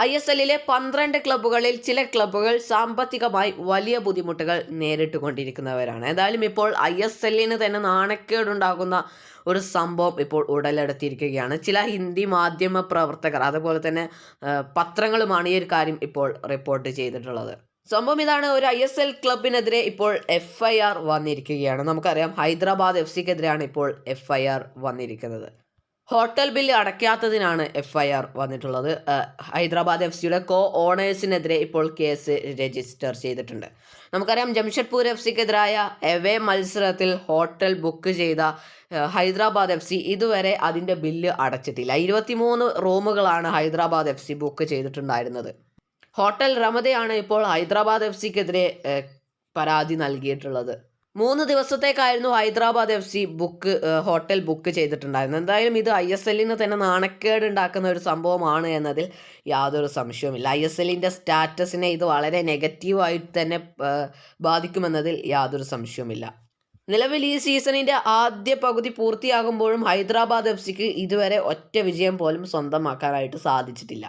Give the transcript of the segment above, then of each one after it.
I S എല്ലിലെ പന്ത്രണ്ട് ക്ലബ്ബുകളിൽ ചില ക്ലബ്ബുകൾ സാമ്പത്തികമായി വലിയ ബുദ്ധിമുട്ടുകൾ നേരിട്ടുകൊണ്ടിരിക്കുന്നവരാണ്. എന്തായാലും ഇപ്പോൾ ഐ എസ് എല്ലിന് തന്നെ നാണക്കേടുണ്ടാകുന്ന ഒരു സംഭവം ഇപ്പോൾ ഉടലെടുത്തിരിക്കുകയാണ്. ചില ഹിന്ദി മാധ്യമ പ്രവർത്തകർ അതുപോലെ തന്നെ പത്രങ്ങളുമാണ് ഈ ഒരു കാര്യം ഇപ്പോൾ റിപ്പോർട്ട് ചെയ്തിട്ടുള്ളത്. സംഭവം ഇതാണ്. ഒരു ഐ എസ് എൽ ക്ലബിനെതിരെ ഇപ്പോൾ എഫ് ഐ ആർ വന്നിരിക്കുകയാണ്. നമുക്കറിയാം ഹൈദരാബാദ് എഫ് സിക്കെതിരെയാണ് ഇപ്പോൾ എഫ് ഐ ആർ വന്നിരിക്കുന്നത്. ഹോട്ടൽ ബില്ല് അടയ്ക്കാത്തതിനാണ് എഫ് ഐ ആർ വന്നിട്ടുള്ളത് ഹൈദരാബാദ് എഫ് സിയുടെ കോ ഓണേഴ്സിനെതിരെ ഇപ്പോൾ കേസ് രജിസ്റ്റർ ചെയ്തിട്ടുണ്ട്. നമുക്കറിയാം ജംഷഡ്പൂർ എഫ് സിക്കെതിരായ എവേ മത്സരത്തിൽ ഹോട്ടൽ ബുക്ക് ചെയ്ത ഹൈദരാബാദ് എഫ് സി ഇതുവരെ അതിന്റെ ബില്ല് അടച്ചിട്ടില്ല. ഇരുപത്തിമൂന്ന് റൂമുകളാണ് ഹൈദരാബാദ് എഫ് സി ബുക്ക് ചെയ്തിട്ടുണ്ടായിരുന്നത്. ഹോട്ടൽ റമദയാണ് ഇപ്പോൾ ഹൈദരാബാദ് എഫ് സിക്കെതിരെ പരാതി നൽകിയിട്ടുള്ളത്. മൂന്ന് ദിവസത്തേക്കായിരുന്നു Hyderabad F C book hotel book ചെയ്തിട്ടുണ്ടായിരുന്നത്. എന്തായാലും ഇത് ഐ എസ് എല്ലിന് തന്നെ നാണക്കേട് ഉണ്ടാക്കുന്ന ഒരു സംഭവമാണ് എന്നതിൽ യാതൊരു സംശയവുമില്ല. ഐ എസ് എല്ലിന്റെ സ്റ്റാറ്റസിനെ ഇത് വളരെ നെഗറ്റീവായിട്ട് തന്നെ ബാധിക്കുമെന്നതിൽ യാതൊരു സംശയവുമില്ല. നിലവിൽ ഈ സീസണിന്റെ ആദ്യ പകുതി പൂർത്തിയാകുമ്പോഴും ഹൈദരാബാദ് എഫ് സിക്ക് ഇതുവരെ ഒറ്റ വിജയം പോലും സ്വന്തമാക്കാനായിട്ട് സാധിച്ചിട്ടില്ല.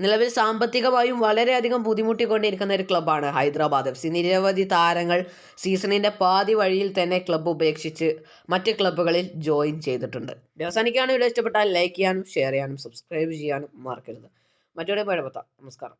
നിലവിൽ സാമ്പത്തികമായും വളരെയധികം ബുദ്ധിമുട്ടിക്കൊണ്ടിരിക്കുന്ന ഒരു ക്ലബ്ബാണ് ഹൈദരാബാദ് എഫ് സി. നിരവധി താരങ്ങൾ സീസണിന്റെ പാതി വഴിയിൽ തന്നെ ക്ലബ്ബ് ഉപേക്ഷിച്ച് മറ്റ് ക്ലബ്ബുകളിൽ ജോയിൻ ചെയ്തിട്ടുണ്ട്. അവസാനിക്കാണ് വീഡിയോ. ഇഷ്ടപ്പെട്ടാൽ ലൈക്ക് ചെയ്യാനും ഷെയർ ചെയ്യാനും സബ്സ്ക്രൈബ് ചെയ്യാനും മറക്കരുത്. മറ്റൊരു പഴപത്താം നമസ്കാരം.